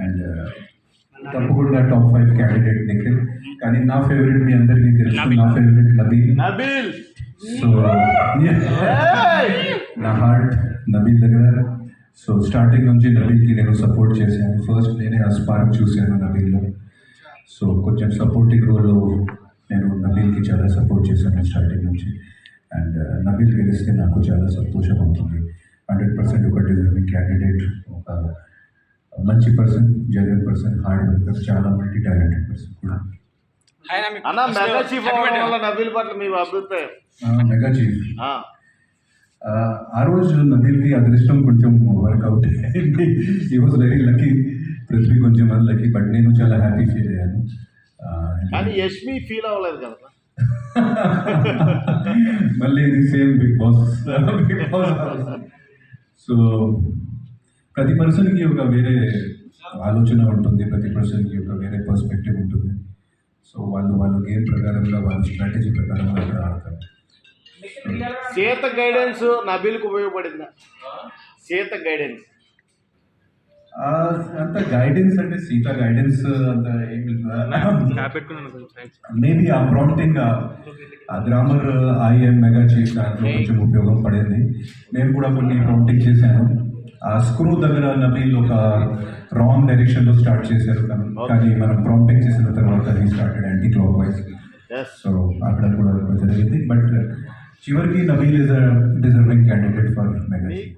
And తప్పకుండా top five candidate Nikhil కానీ నా ఫేవరెట్ మీ అందరికీ తెలుసు నా ఫేవరెట్ నబీల్ నబీల్ సో నా హార్ట్ నబీల్ దగ్గర సో స్టార్టింగ్ నుంచి నబీల్కి నేను సపోర్ట్ చేశాను ఫస్ట్ నేనే ఆ స్పార్క్ చూశాను నబీల్లో సో కొంచెం సపోర్టింగ్ రోల్ నేను నబీల్కి చాలా సపోర్ట్ చేశాను స్టార్టింగ్ నుంచి అండ్ నబీల్ గెలిస్తే నాకు చాలా సంతోషం అవుతుంది హండ్రెడ్ పర్సెంట్ ఒక డిజర్వింగ్ క్యాండిడేట్ ఒక మంచి person genuine person hard worker చాలా మల్టీ టాలెంటెడ్ పర్సన్ కూడా. అన్న మెగా చీఫ్ వల్ల నబీల్ పట్ల మీ అభిప్రాయం? Mega chief. ఆ, రోజు నబీల్కి అదృష్టం కొంచెం వర్కౌట్ అయింది. ఈ వాజ్ వెరీ లక్కీ పృథ్వీ కొంచెం అన్లక్కీ బట్ నేను చాలా హ్యాపీ ఫీల్ అయ్యాను. కానీ యష్మి ఫీల్ అవ్వలేదు కదా? మళ్ళీ ఇది same Big Boss Big Boss so ప్రతి పర్సన్కి ఒక వేరే ఆలోచన ఉంటుంది ప్రతి పర్సన్కి ఒక వేరే పర్స్పెక్టివ్ ఉంటుంది. సో వాళ్ళు వాళ్ళు గేమ్ ప్రకారంగా వాళ్ళ స్ట్రాటజీ ప్రకారంగా అక్కడ ఆడతారు. సీత గైడెన్స్ నబీల్కి ఉపయోగపడిందా? సీత గైడెన్స్ ఆ, అంత గైడెన్స్ అంటే సీత గైడెన్స్ అంత ఏమి మేబీ ఆ ప్రాంప్టింగ్ ఆ గ్రామర్ ఐఎం మెగా చీఫ్ దాంట్లో కొంచెం ఉపయోగం పడింది. నేను కూడా కొన్ని ప్రాంప్టింగ్ చేశాను. ఆ స్క్రూ దగ్గర నబీల్ ఒక రాంగ్ డైరెక్షన్లో స్టార్ట్ చేశారు కానీ- మనం ప్రాంప్టింగ్ చేసిన తర్వాత అది started anticlockwise so అక్కడ కూడా జరిగింది బట్ చివరికి Nabeel is deserving candidate for mega